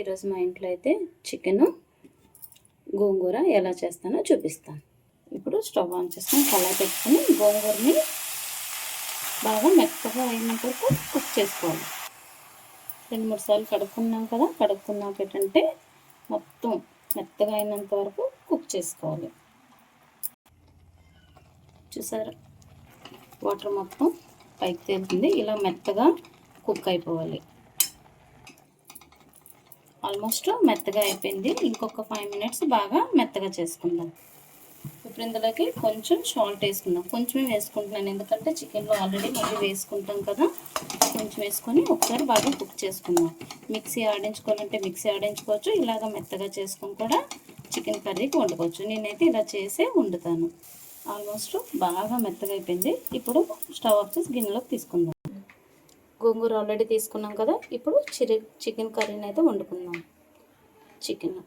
ఈరోజు మా ఇంట్లో అయితే చికెను గోంగూర ఎలా చేస్తానో చూపిస్తాను. ఇప్పుడు స్టవ్ ఆన్ చేసుకొని కళాయి పెట్టుకొని గోంగూరని బాగా మెత్తగా అయినంత వరకు కుక్ చేసుకోవాలి. రెండు మూడు సార్లు కడుక్కున్నాం కదా కడుక్కున్నాక ఏంటంటే మొత్తం మెత్తగా అయినంత వరకు కుక్ చేసుకోవాలి. చూసారా? వాటర్ మొత్తం పైకి తేలుతుంది. ఇలా మెత్తగా కుక్ అయిపోవాలి. ఆల్మోస్ట్ మెత్తగా అయిపోయింది. ఇంకొక ఫైవ్ మినిట్స్ బాగా మెత్తగా చేసుకుందాం. ఇప్పుడు ఇందులోకి కొంచెం సాల్ట్ వేసుకుందాం. కొంచెమే వేసుకుంటున్నాను. ఎందుకంటే చికెన్లో ఆల్రెడీ మళ్ళీ వేసుకుంటాం కదా. కొంచెం వేసుకొని ఒకసారి బాగా కుక్ చేసుకుందాం. మిక్సీ ఆడించుకోవాలంటే మిక్సీ ఆడించుకోవచ్చు. ఇలాగ మెత్తగా చేసుకొని కూడా చికెన్ కర్రీకి వండుకోవచ్చు. నేనైతే ఇలా చేసే వండుతాను. ఆల్మోస్ట్ బాగా మెత్తగా అయిపోయింది. ఇప్పుడు స్టవ్ ఆఫ్ చేసి గిన్నెలోకి తీసుకుందాం. గోంగూర ఆల్రెడీ తీసుకున్నాం కదా ఇప్పుడు చిరి చికెన్ కర్రీని అయితే వండుకుందాం. చికెన్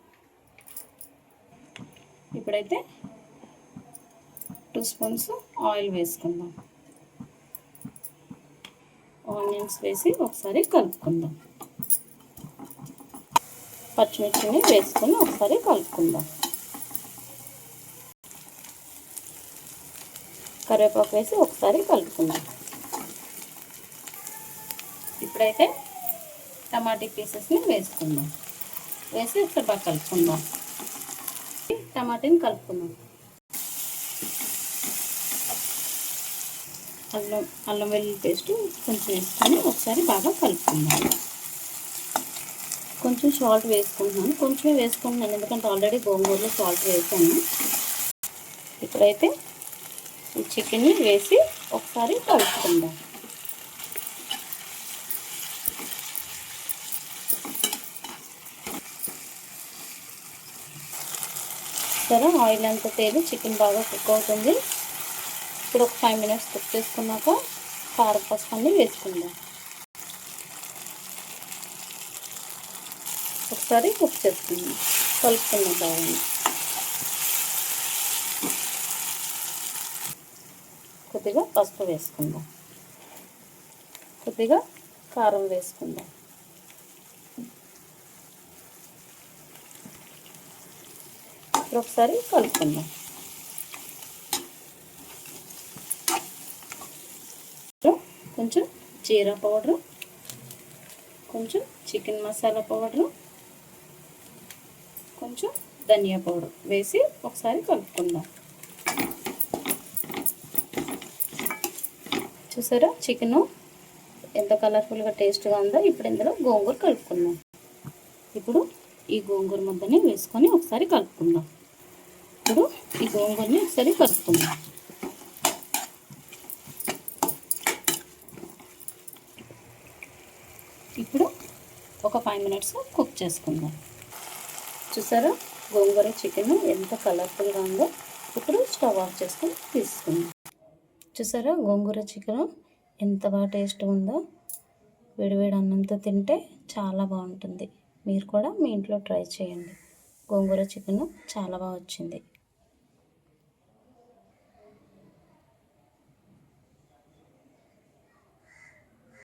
ఇప్పుడైతే టూ స్పూన్స్ ఆయిల్ వేసుకుందాం. ఆనియన్స్ వేసి ఒకసారి కలుపుకుందాం. పచ్చిమిర్చిని వేసుకొని ఒకసారి కలుపుకుందాం. కరివేపాకు వేసి ఒకసారి కలుపుకుందాం. ఇప్పుడైతే టమాటీ పీసెస్ని వేసుకుందాం. వేసి ఇక్కడ బాగా కలుపుకుందాం. టమాటీని కలుపుకుందాం. అల్లం అల్లం వెల్లుల్లి పేస్ట్ కొంచెం వేసుకొని ఒకసారి బాగా కలుపుకుందాం. కొంచెం సాల్ట్ వేసుకుంటున్నాను. కొంచెమే వేసుకుంటున్నాను ఎందుకంటే ఆల్రెడీ గోంగూరలో సాల్ట్ వేసాను. ఇప్పుడైతే ఈ చికెన్ని వేసి ఒకసారి కలుపుకుందాం. సరే ఆయిల్ అంతా తేలి చికెన్ బాగా కుక్ అవుతుంది. ఇప్పుడు ఒక ఫైవ్ మినిట్స్ కుక్ చేసుకున్నాక కారం పసుపు అన్నీ వేసుకుందాం. ఒకసారి కుక్ చేసుకుందాం. కలుపుకుందాం బాగా కొద్దిగా పసుపు వేసుకుందాం. కొద్దిగా కారం వేసుకుందాం. ఇప్పుడు ఒకసారి కలుపుకుందాం. కొంచెం జీరా పౌడరు కొంచెం చికెన్ మసాలా పౌడరు కొంచెం ధనియా పౌడర్ వేసి ఒకసారి కలుపుకుందాం. చూసారా చికెను ఎంత కలర్ఫుల్గా టేస్ట్గా ఉందో? ఇప్పుడు ఇందులో గోంగూర కలుపుకుందాం. ఇప్పుడు ఈ గోంగూర ముద్దని వేసుకొని ఒకసారి కలుపుకుందాం. ఇప్పుడు ఈ గోంగూరని ఒకసారి కలుపుకుందాం. ఇప్పుడు ఒక ఫైవ్ మినిట్స్ కుక్ చేసుకుందాం. చూసారా? గోంగూర చికెన్ ఎంత కలర్ఫుల్గా ఉందో ఇప్పుడు స్టవ్ ఆఫ్ చేసుకొని తీసుకుందాం. చూసారా? గోంగూర చికెన్ ఎంత బాగా టేస్ట్ ఉందో? వేడివేడి అన్నంతో తింటే చాలా బాగుంటుంది. మీరు కూడా మీ ఇంట్లో ట్రై చేయండి. గోంగూర చికెన్ చాలా బాగా వచ్చింది.